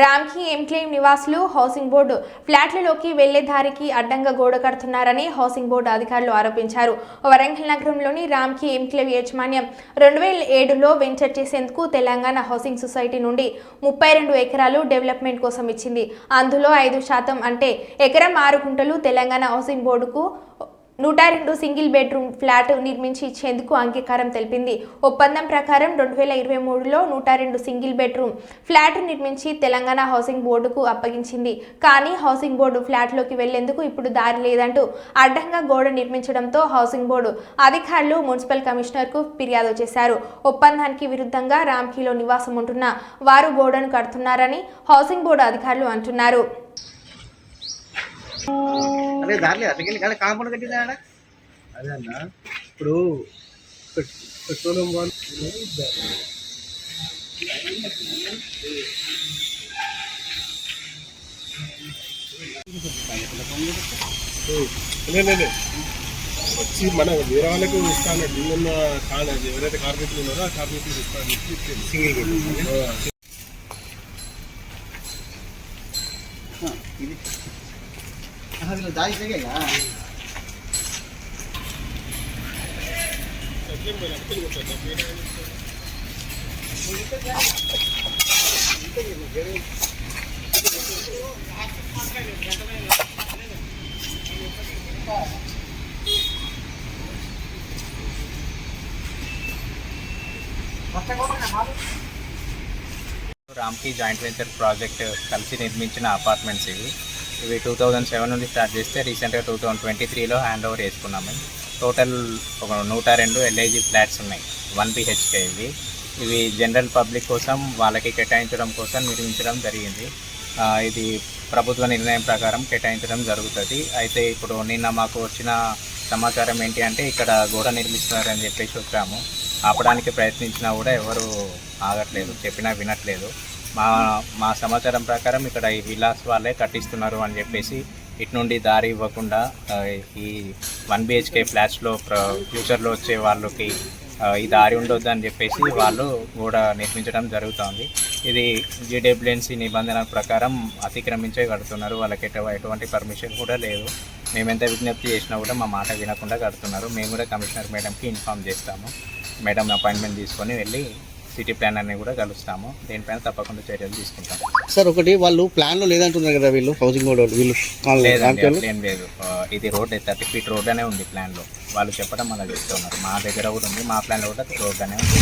రామ్కి ఎంక్లేవ్ నివాసులు housing board ఫ్లాట్లలోకి వెళ్ళే దారికి అడ్డంగా గోడ కడుతున్నారని హౌసింగ్ బోర్డు అధికారులు ఆరోపించారు. వరంగల్ నగరంలోని రామ్కి ఎంక్లేవ్ యాజమాన్యం రెండు వేల ఏడులో వెంచర్ చేసేందుకు తెలంగాణ హౌసింగ్ సొసైటీ నుండి ముప్పై రెండు ఎకరాలు డెవలప్మెంట్ కోసం ఇచ్చింది. అందులో ఐదు శాతం అంటే ఎకరం ఆరు గుంటలు తెలంగాణ హౌసింగ్ బోర్డుకు నూట రెండు సింగిల్ బెడ్రూమ్ ఫ్లాట్ నిర్మించి ఇచ్చేందుకు అంగీకారం తెలిపింది. ఒప్పందం ప్రకారం రెండు వేల ఇరవై మూడులో నూట రెండు సింగిల్ బెడ్రూమ్ ఫ్లాట్ నిర్మించి తెలంగాణ హౌసింగ్ బోర్డుకు అప్పగించింది. కానీ హౌసింగ్ బోర్డు ఫ్లాట్లోకి వెళ్ళేందుకు ఇప్పుడు దారి లేదంటూ అడ్డంగా గోడ నిర్మించడంతో హౌసింగ్ బోర్డు అధికారులు మున్సిపల్ కమిషనర్కు ఫిర్యాదు చేశారు. ఒప్పందానికి విరుద్ధంగా రామ్కీలో నివాసం ఉంటున్న వారు గోడను కడుతున్నారని హౌసింగ్ బోర్డు అధికారులు అంటున్నారు. అదే అట్లకెళ్ళి కానీ కాంపౌండ్ కట్టిందా ఆడ? అదే అన్న ఇప్పుడు పెట్- పెట్రోలియం వాళ్ళు. వచ్చి మన వేరే వాళ్ళకి ఇస్తాను ఉన్న కాదు ఎవరైతే కార్మికులు ఉన్నారో ఆ కార్మికులు ఇస్తాను సింగిల్ ఇది ఆహా, వీళ్ళు దారి తెగేగా రామ్కి జాయింట్ వెంచర్ ప్రాజెక్ట్ కలిసి నిర్మించిన అపార్ట్మెంట్స్ ఇవి ఇవి టూ థౌజండ్ సెవెన్ నుండి స్టార్ట్ చేస్తే రీసెంట్గా టూ థౌజండ్ ట్వంటీ త్రీలో హ్యాండ్ ఓవర్ చేసుకున్నాము. టోటల్ ఒక నూట రెండు ఎల్ఐజీ ఫ్లాట్స్ ఉన్నాయి. వన్ బిహెచ్కే ఇవి. ఇవి జనరల్ పబ్లిక్ కోసం వాళ్ళకి కేటాయించడం కోసం నిర్మించడం జరిగింది. ఇది ప్రభుత్వ నిర్ణయం ప్రకారం కేటాయించడం జరుగుతుంది. అయితే ఇప్పుడు నిన్న మాకు వచ్చిన సమాచారం ఏంటి అంటే ఇక్కడ గోడ నిర్మిస్తున్నారని చెప్పేసి వచ్చాము. ఆపడానికి ప్రయత్నించినా కూడా ఎవరు ఆగట్లేదు. చెప్పినా వినట్లేదు. మా మా సమాచారం ప్రకారం ఇక్కడ ఈ విలాస్ వాళ్ళే కట్టిస్తున్నారు అని చెప్పేసి ఇటు నుండి దారి ఇవ్వకుండా ఈ వన్ బిహెచ్కే ఫ్లాట్స్లో ఫ్యూచర్లో వచ్చే వాళ్ళకి ఈ దారి ఉండొద్దు అని చెప్పేసి వాళ్ళు కూడా నిర్మించడం జరుగుతోంది. ఇది జీడబ్ల్యూఎన్సీ నిబంధన ప్రకారం అతిక్రమించే కడుతున్నారు. వాళ్ళకి ఎటు- ఎటువంటి పర్మిషన్ కూడా లేదు. మేము ఎంత విజ్ఞప్తి చేసినా కూడా మా మాట వినకుండా కడుతున్నారు. మేము కూడా కమిషనర్ మేడంకి ఇన్ఫామ్ చేస్తాము. మేడం అపాయింట్మెంట్ తీసుకొని వెళ్ళి సిటీ ప్లాన్ అన్ని కూడా కలుస్తాము. దీనిపైన తప్పకుండా చర్యలు తీసుకుంటాం. సార్ ఒకటి వాళ్ళు ప్లాన్లో లేదంటున్నారు కదా వీళ్ళు హౌసింగ్ బోర్డు వాళ్ళు వీళ్ళు లేదండి. అట్లేం లేదు. ఆ, ఇది రోడ్ థర్టీ ఫీట్ రోడ్ అనే ఉంది ప్లాన్లో. వాళ్ళు చెప్పడం అలా చెప్తున్నారు మా దగ్గర కూడా ఉంది మా ప్లాన్లో కూడా రోడ్ అనే ఉంది